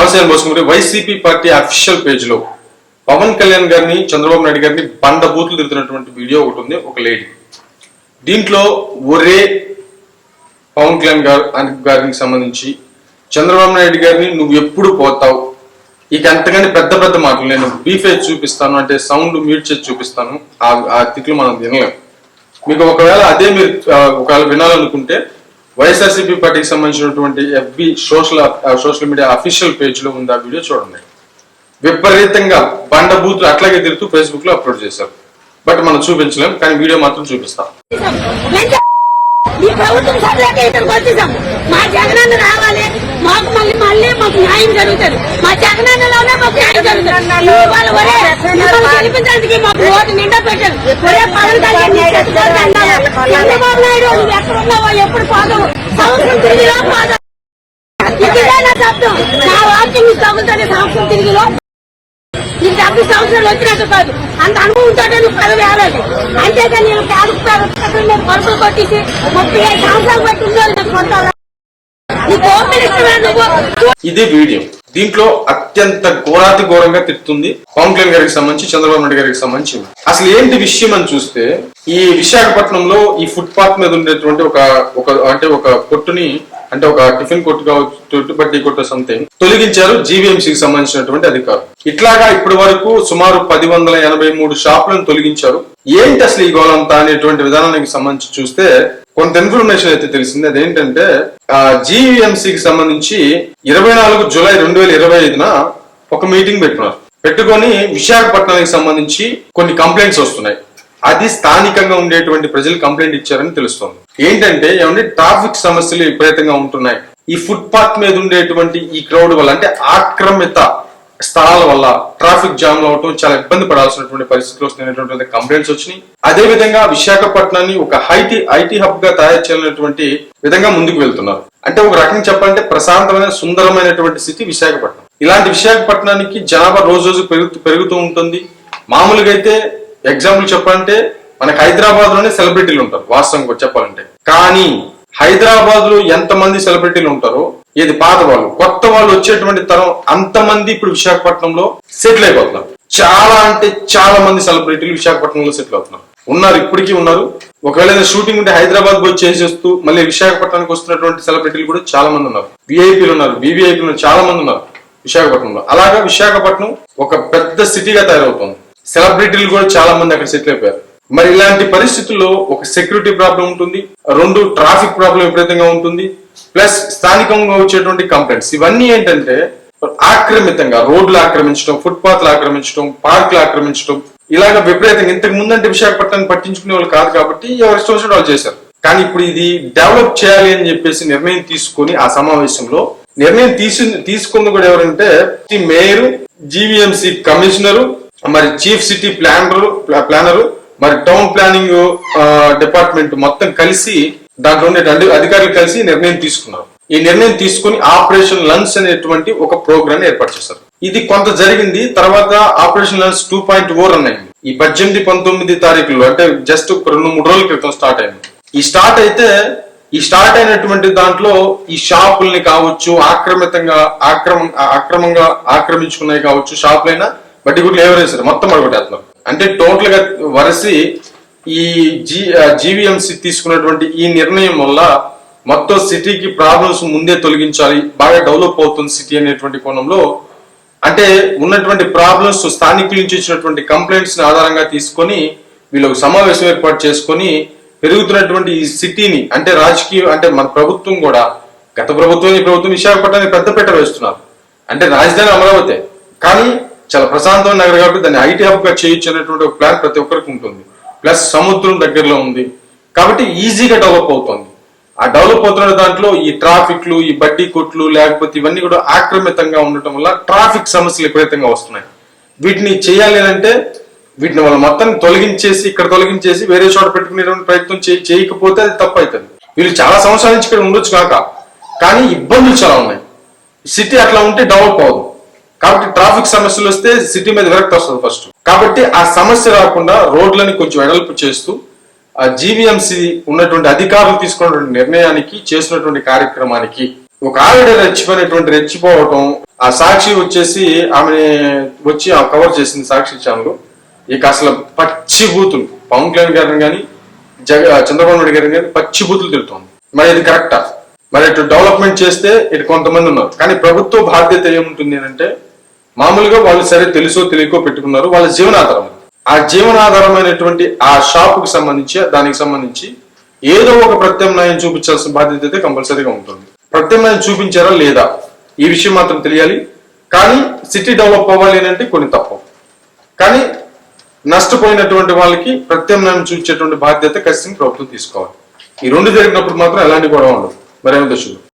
నమస్కారం పోసుకుంటే YCP party official పేజ్లో పవన్ కళ్యాణ్ గారిని చంద్రబాబు నాయుడు గారిని బండ బూతులు తిరుగుతున్నటువంటి వీడియో ఒకటి ఉంది ఒక లేడీ. దీంట్లో ఒరే పవన్ కళ్యాణ్ గారు గారికి సంబంధించి చంద్రబాబు నాయుడు గారిని నువ్వు ఎప్పుడు పోతావు? ఇక అంతగాని పెద్ద పెద్ద మాటలు నేను బీఫేజ్ చూపిస్తాను అంటే సౌండ్ మ్యూట్ చేసి చూపిస్తాను. ఆ తిట్లు మనం వినలేము మీకు ఒకవేళ అదే మీరు ఒకవేళ వినాలనుకుంటే వైఎస్ఆర్సీపీ పార్టీకి సంబంధించినటువంటి FB social social media official పేజ్లో ఉంది ఆ వీడియో చూడండి. విపరీతంగా బండ బూతులు అట్లాగే తిరుగుతూ ఫేస్బుక్లో అప్లోడ్ చేశారు. బట్ మనం చూపించలేం కానీ వీడియో మాత్రం చూపిస్తాం. ఈ ప్రభుత్వం వచ్చేసాం మా జగనన్న రావాలి మాకు మళ్ళీ మళ్ళీ మాకు న్యాయం జరుగుతుంది. మా జగనన్నలోనే మాకు న్యాయం జరుగుతుంది. ఇవాళ ఒరే గెలిపించడానికి మాకు ఓటు నిండా పెట్టారు. ఒరే పవన్ కళ్యాణ్ నువ్వు ఎక్కడ ఉన్నావో ఎప్పుడు పోదావు సంవత్సరం తిరిగిలో పోదావు ఇదే శబ్దం? నా వాకింగ్ తగ్గుతుంది సంవత్సరం తిరిగిలో నీకు డెబ్బై సంవత్సరాలు వచ్చినట్టు కాదు. అంత అనుభవం నువ్వు పదవి ఏడాది అంతేకాని నేను కాదుకుతారు నేను కొడుకులు కొట్టేసి ముప్పై ఐదు సంవత్సరాలు నీకు ఓపెన్ నువ్వు. ఇది వీడియో. దీంట్లో అత్యంత ఘోరాతి ఘోరంగా తిట్టుతుంది పవన్ కళ్యాణ్ గారికి సంబంధించి చంద్రబాబు నాయుడు గారికి సంబంధించి అసలు ఏంటి విషయం అని చూస్తే ఈ విశాఖపట్నంలో ఈ ఫుట్ పాత్ మీద ఉండేటువంటి ఒక ఒక అంటే ఒక కొట్టుని అంటే ఒక టిఫిన్ కొట్టు కావచ్చు బట్టి కొట్టు సంథింగ్ తొలగించారు జీవీఎంసీకి సంబంధించినటువంటి అధికారులు. ఇట్లాగా ఇప్పటి వరకు సుమారు పది వందల ఎనభై మూడు షాపులను తొలగించారు. ఏంటి అసలు ఈ గోళంతా అనేటువంటి విధానానికి సంబంధించి చూస్తే కొంత ఇన్ఫర్మేషన్ అయితే తెలిసింది. అదేంటంటే కి సంబంధించి ఇరవై నాలుగు జూలై రెండు వేల ఇరవై ఐదున ఒక మీటింగ్ పెట్టుకున్నారు పెట్టుకొని విశాఖపట్నానికి సంబంధించి కొన్ని కంప్లైంట్స్ వస్తున్నాయి. అది స్థానికంగా ఉండేటువంటి ప్రజలు కంప్లైంట్ ఇచ్చారని తెలుస్తోంది. ఏంటంటే ఏమంటే ట్రాఫిక్ సమస్యలు విపరీతంగా ఉంటున్నాయి. ఈ ఫుట్పాత్ మీద ఉండేటువంటి ఈ క్రౌడ్ వల్ల అంటే ఆక్రమిత స్థలాల వల్ల ట్రాఫిక్ జామ్ అవటం చాలా ఇబ్బంది పడాల్సినటువంటి పరిస్థితులు వస్తున్నటువంటి కంప్లైంట్స్ వచ్చినాయి. అదే విధంగా విశాఖపట్నాన్ని ఒక హైటీ ఐటీ హబ్గా తయారు చేయాలనేటువంటి విధంగా ముందుకు వెళ్తున్నారు. అంటే ఒక రకంగా చెప్పాలంటే ప్రశాంతమైన సుందరమైనటువంటి స్థితి విశాఖపట్నం. ఇలాంటి విశాఖపట్నానికి జనాభా రోజు రోజు పెరుగుతూ పెరుగుతూ ఉంటుంది. మామూలుగా అయితే ఎగ్జాంపుల్ చెప్పాలంటే మనకి హైదరాబాద్లోనే సెలబ్రిటీలు ఉంటారు వాస్తవంగా చెప్పాలంటే. కానీ హైదరాబాద్లో ఎంత మంది సెలబ్రిటీలు ఉంటారో ఇది పాత వాళ్ళు? కొత్త వాళ్ళు వచ్చేటువంటి తరం అంతమంది ఇప్పుడు విశాఖపట్నంలో సెటిల్ అయిపోతున్నారు. చాలా అంటే చాలా మంది సెలబ్రిటీలు విశాఖపట్నంలో సెటిల్ అవుతున్నారు. ఉన్నారు ఇప్పటికీ ఉన్నారు. ఒకవేళ షూటింగ్ ఉంటే హైదరాబాద్ పోయి చేసేస్తూ మళ్ళీ విశాఖపట్నానికి వస్తున్నటువంటి సెలబ్రిటీలు కూడా చాలా మంది ఉన్నారు. విఐపీలు ఉన్నారు వివిఐపీలు ఉన్నారు చాలా మంది ఉన్నారు విశాఖపట్నంలో. అలాగా విశాఖపట్నం ఒక పెద్ద సిటీగా తయారవుతుంది. సెలబ్రిటీలు కూడా చాలా మంది అక్కడ సెటిల్ అయిపోయారు. మరి ఇలాంటి పరిస్థితుల్లో ఒక సెక్యూరిటీ ప్రాబ్లం ఉంటుంది రెండు ట్రాఫిక్ ప్రాబ్లం విపరీతంగా ఉంటుంది ప్లస్ స్థానికంగా వచ్చేటువంటి కంప్లైంట్స్ ఇవన్నీ ఏంటంటే ఆక్రమితంగా రోడ్లు ఆక్రమించడం ఫుట్పాత్లు ఆక్రమించడం పార్కులు ఆక్రమించడం ఇలాగ విపరీతంగా. ఇంతకు ముందంటే విశాఖపట్నం పట్టించుకునే వాళ్ళు కాదు కాబట్టి ఎవరి ఇష్టం వాళ్ళు చేశారు. కానీ ఇప్పుడు ఇది డెవలప్ చేయాలి అని చెప్పేసి నిర్ణయం తీసుకొని ఆ సమావేశంలో నిర్ణయం తీసు తీసుకుంది కూడా ఎవరంటే మేయర్ జీవీఎంసీ కమిషనరు మరి చీఫ్ సిటీ ప్లానరు ప్లానరు మరి టౌన్ ప్లానింగ్ డిపార్ట్మెంట్ మొత్తం కలిసి దాంట్లో ఉండే అధికారులు కలిసి నిర్ణయం తీసుకున్నారు. ఈ నిర్ణయం తీసుకుని ఆపరేషన్ లన్స్ అనేటువంటి ఒక ప్రోగ్రామ్ ఏర్పాటు చేశారు. ఇది కొంత జరిగింది తర్వాత ఆపరేషన్ లన్స్ టూ పాయింట్ ఫోర్ అన్నాయి ఈ పద్దెనిమిది పంతొమ్మిది తారీఖులో అంటే జస్ట్ రెండు మూడు రోజుల క్రితం స్టార్ట్ అయింది. ఈ స్టార్ట్ అయితే ఈ స్టార్ట్ అయినటువంటి దాంట్లో ఈ షాపుల్ని కావచ్చు ఆక్రమితంగా ఆక్రమ అక్రమంగా ఆక్రమించుకున్నాయి కావచ్చు షాపులైనా బట్టి గుడ్లు ఎవరేసారు మొత్తం పడగొట్టేస్తున్నారు అంటే టోటల్గా వరసి ఈ జీ జీవీఎంసీ తీసుకున్నటువంటి ఈ నిర్ణయం వల్ల మొత్తం సిటీకి ప్రాబ్లమ్స్ ముందే తొలగించాలి బాగా డెవలప్ అవుతుంది సిటీ అనేటువంటి కోణంలో. అంటే ఉన్నటువంటి ప్రాబ్లమ్స్ స్థానికుల నుంచి వచ్చినటువంటి కంప్లైంట్స్ని ఆధారంగా తీసుకొని వీళ్ళు ఒక సమావేశం ఏర్పాటు చేసుకొని పెరుగుతున్నటువంటి ఈ సిటీని అంటే రాజకీయ అంటే మన ప్రభుత్వం కూడా గత ప్రభుత్వం ఈ ప్రభుత్వం విశాఖపట్నానికి పెద్దపీట వేస్తున్నారు. అంటే రాజధాని అమరావతి. కానీ చాలా ప్రశాంతమైన నగరం కాబట్టి దాన్ని ఐటీ హబ్గా చేయొచ్చు అనేటువంటి ఒక ప్లాన్ ప్రతి ఒక్కరికి ఉంటుంది. ప్లస్ సముద్రం దగ్గరలో ఉంది. కాబట్టి ఈజీగా డెవలప్ అవుతుంది. ఆ డెవలప్ అవుతున్న దాంట్లో ఈ ట్రాఫిక్లు ఈ బడ్డీ కొట్లు లేకపోతే ఇవన్నీ కూడా ఆక్రమితంగా ఉండటం వల్ల ట్రాఫిక్ సమస్యలు విపరీతంగా వస్తున్నాయి. వీటిని చేయాలి అంటే వీటిని వాళ్ళు మొత్తం తొలగించేసి ఇక్కడ తొలగించేసి వేరే చోట పెట్టుకునేటువంటి ప్రయత్నం చే చేయకపోతే అది తప్పు అవుతుంది వీళ్ళు చాలా సంవత్సరాల నుంచి ఇక్కడ ఉండొచ్చు కాక. కానీ ఇబ్బందులు చాలా ఉన్నాయి. సిటీ అట్లా ఉంటే డెవలప్ అవ్వదు. కాబట్టి ట్రాఫిక్ సమస్యలు వస్తే సిటీ మీద విరక్తి వస్తుంది ఫస్ట్ కాబట్టి ఆ సమస్య రాకుండా రోడ్లని కొంచెం వెడల్పు చేస్తూ ఆ జీవీఎంసీ ఉన్నటువంటి అధికారులు తీసుకున్నటువంటి నిర్ణయానికి చేసినటువంటి కార్యక్రమానికి ఒక ఆవిడ రెచ్చిపోయినటువంటి రెచ్చిపోవటం ఆ సాక్షి వచ్చేసి ఆమె వచ్చి ఆ కవర్ చేసింది సాక్షి ఛానల్. ఇక అసలు పచ్చి బూతులు పవన్ కళ్యాణ్ గారిని కానీ జగ చంద్రబాబు నాయుడు గారిని కానీ పచ్చి బూతులు తిడుతోంది. మరి ఇది కరెక్టా మరి ఇటు డెవలప్మెంట్ చేస్తే ఇటు కొంతమంది ఉన్నారు. కానీ ప్రభుత్వ బాధ్యత ఏముంటుంది అంటే మామూలుగా వాళ్ళు సరే తెలుసో తెలియకో పెట్టుకున్నారు వాళ్ళ జీవనాధారం ఆ జీవనాధారమైనటువంటి ఆ షాప్కి సంబంధించి దానికి సంబంధించి ఏదో ఒక ప్రత్యామ్నాయం చూపించాల్సిన బాధ్యత అయితే కంపల్సరీగా ఉంటుంది. ప్రత్యామ్నాయం చూపించారా లేదా? ఈ విషయం మాత్రం తెలియాలి. కానీ సిటీ డెవలప్ అవ్వాలి అని అంటే కొన్ని తప్పవు కానీ నష్టపోయినటువంటి వాళ్ళకి ప్రత్యామ్నాయం చూపించేటువంటి బాధ్యత ఖచ్చితంగా ప్రభుత్వం తీసుకోవాలి. ఈ రెండు జరిగినప్పుడు మాత్రం ఎలాంటి గొడవ ఉండదు. మరేమో దశలు?